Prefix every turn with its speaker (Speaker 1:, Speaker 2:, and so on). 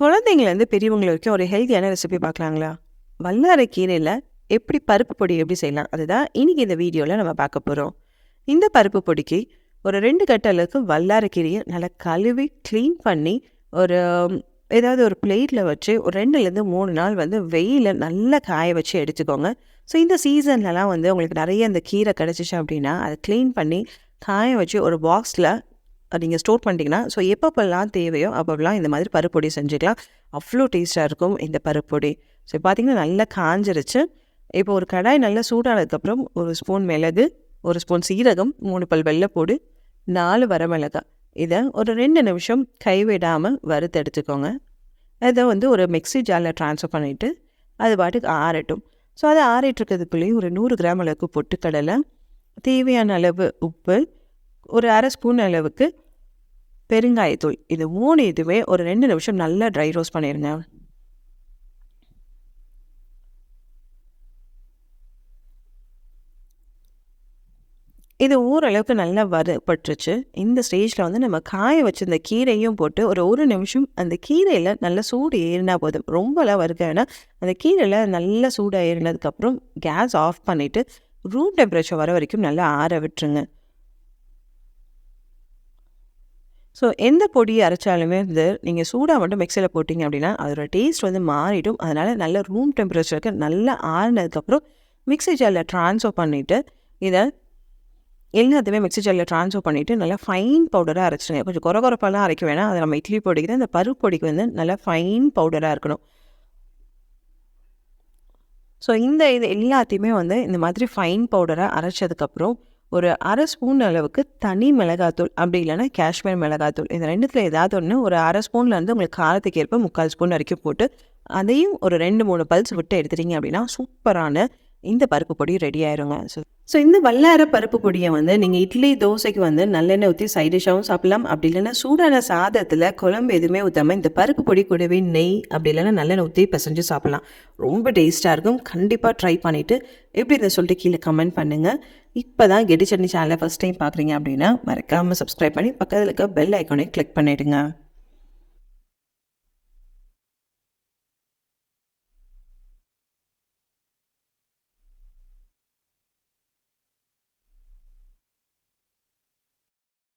Speaker 1: குழந்தைங்கலேருந்து பெரியவங்க வரைக்கும் ஒரு ஹெல்த்தியான ரெசிபி பார்க்கலாங்களா? வல்லாரை கீரையில் எப்படி பருப்பு பொடி எப்படி செய்யலாம்? அதுதான் இன்னைக்கு இந்த வீடியோவில் நம்ம பார்க்க போகிறோம் இந்த பருப்பு பொடிக்கு ஒரு ரெண்டு கட்ட அளவுக்கு வல்லாரை கீரையை நல்லா கழுவி க்ளீன் பண்ணி ஒரு ஏதாவது ஒரு பிளேட்டில் வச்சு ஒரு ரெண்டுலேருந்து மூணு நாள் வந்து வெயிலில் நல்லா காய வச்சு எடுத்துக்கோங்க. ஸோ இந்த சீசன்லலாம் வந்து உங்களுக்கு நிறைய அந்த கீரை கிடச்சிச்சு அப்படின்னா அதை க்ளீன் பண்ணி காய வச்சு ஒரு பாக்ஸில் நீங்கள் ஸ்டோர் பண்ணிட்டீங்கன்னா ஸோ எப்பப்பெல்லாம் தேவையோ அப்போல்லாம் இந்த மாதிரி பருப்பொடி செஞ்சுக்கலாம். அவ்வளோ டேஸ்ட்டாக இருக்கும் இந்த பருப்பொடி. ஸோ பார்த்தீங்கன்னா நல்லா காஞ்சிருச்சு. இப்போ ஒரு கடாய் நல்லா சூடானதுக்கப்புறம் ஒரு ஸ்பூன் மிளகு ஒரு ஸ்பூன் சீரகம் மூணு பல் வெள்ளைப்பூடு நாலு வரமிளகாய். இதை ஒரு ரெண்டு நிமிஷம் கைவிடாமல் வறுத்து எடுத்துக்கோங்க. அதை வந்து ஒரு மிக்ஸி ஜாரில் ட்ரான்ஸ்ஃபர் பண்ணிவிட்டு அது பாட்டுக்கு ஆறட்டும். ஸோ அதை ஆறிட்டுருக்கிறதுக்குள்ளேயும் ஒரு நூறு கிராம் அளவுக்கு பொட்டுக்கடலை தேவையான அளவு உப்பு ஒரு அரை ஸ்பூன் அளவுக்கு பெருங்காயத்தூள் இது மூணு இதுவே ஒரு ரெண்டு நிமிஷம் நல்லா ட்ரை ரோஸ்ட் பண்ணிடுங்க இது ஓரளவுக்கு நல்லா வறுபட்டுருச்சு. இந்த ஸ்டேஜில் வந்து நம்ம காய வச்சிருந்த கீரையும் போட்டு ஒரு ஒரு நிமிஷம் அந்த கீரையில் நல்லா சூடு ஏறினா போதும். ரொம்பலாம் வறுக்க வேணாம். அந்த கீரையில் நல்லா சூடாக ஏறினதுக்கப்புறம் கேஸ் ஆஃப் பண்ணிவிட்டு ரூம் டெம்பரேச்சர் வர வரைக்கும் நல்லா ஆற விட்டுருங்க. ஸோ எந்த பொடியை அரைச்சாலுமே வந்து நீங்கள் சூடாக மட்டும் மிக்சியில் போட்டிங்க அப்படின்னா அதோட டேஸ்ட் வந்து மாறிடும். அதனால் நல்ல ரூம் டெம்பரேச்சருக்கு நல்லா ஆறினதுக்கப்புறம் மிக்ஸி ஜாரில் ட்ரான்ஸ்ஃபர் பண்ணிவிட்டு இதை எல்லாத்தையுமே மிக்ஸி ஜாரில் ட்ரான்ஸ்ஃபர் பண்ணிவிட்டு நல்லா ஃபைன் பவுடராக அரைச்சிடுங்க. கொஞ்சம் குறை குறைப்பாலாம் அரைக்க வேணாம். அதை நம்ம இட்லி பொடிக்கு தான் இந்த பருப்பு பொடிக்கு வந்து நல்லா ஃபைன் பவுடராக இருக்கணும். ஸோ இந்த இது எல்லாத்தையுமே வந்து இந்த மாதிரி ஃபைன் பவுடராக அரைச்சதுக்கப்புறம் ஒரு அரை ஸ்பூன் அளவுக்கு தனி மிளகாத்தூள் அப்படி இல்லைன்னா காஷ்மீர் மிளகாத்தூள். இந்த ரெண்டுத்தில் ஏதாவது ஒன்று ஒரு அரை ஸ்பூன்லேருந்து உங்களுக்கு காரத்துக்கு ஏற்ப முக்கால் ஸ்பூன் வரைக்கும் போட்டு அதையும் ஒரு ரெண்டு மூணு பல்ஸ் விட்டு எடுத்துட்டீங்க அப்படின்னா சூப்பரான இந்த பருப்பு பொடி ரெடி ஆயிருங்க. ஸோ ஸோ இந்த வல்லார பருப்பு பொடியை வந்து நீங்கள் இட்லி தோசைக்கு வந்து நல்லெண்ணெய் ஊற்றி சைட் டிஷ்ஷாகவும் சாப்பிடலாம். அப்படி இல்லைன்னா சூடான சாதத்தில் குழம்பு எதுவுமே ஊற்றாமல் இந்த பருப்பு பொடி கூடவே நெய் அப்படி இல்லைன்னா நல்லெண்ணெய் ஊற்றி பிசைஞ்சு சாப்பிடலாம். ரொம்ப டேஸ்ட்டாக இருக்கும். கண்டிப்பாக ட்ரை பண்ணிவிட்டு எப்படி இதை சொல்லிட்டு கீழே கமெண்ட் பண்ணுங்கள் இப்போ தான் கெடி சட்னி சேனலை ஃபஸ்ட் டைம் பார்க்குறீங்க அப்படின்னா மறக்காமல் சப்ஸ்கிரைப் பண்ணி பக்கத்தில் இருக்க பெல் ஐக்கானே கிளிக் பண்ணிவிடுங்க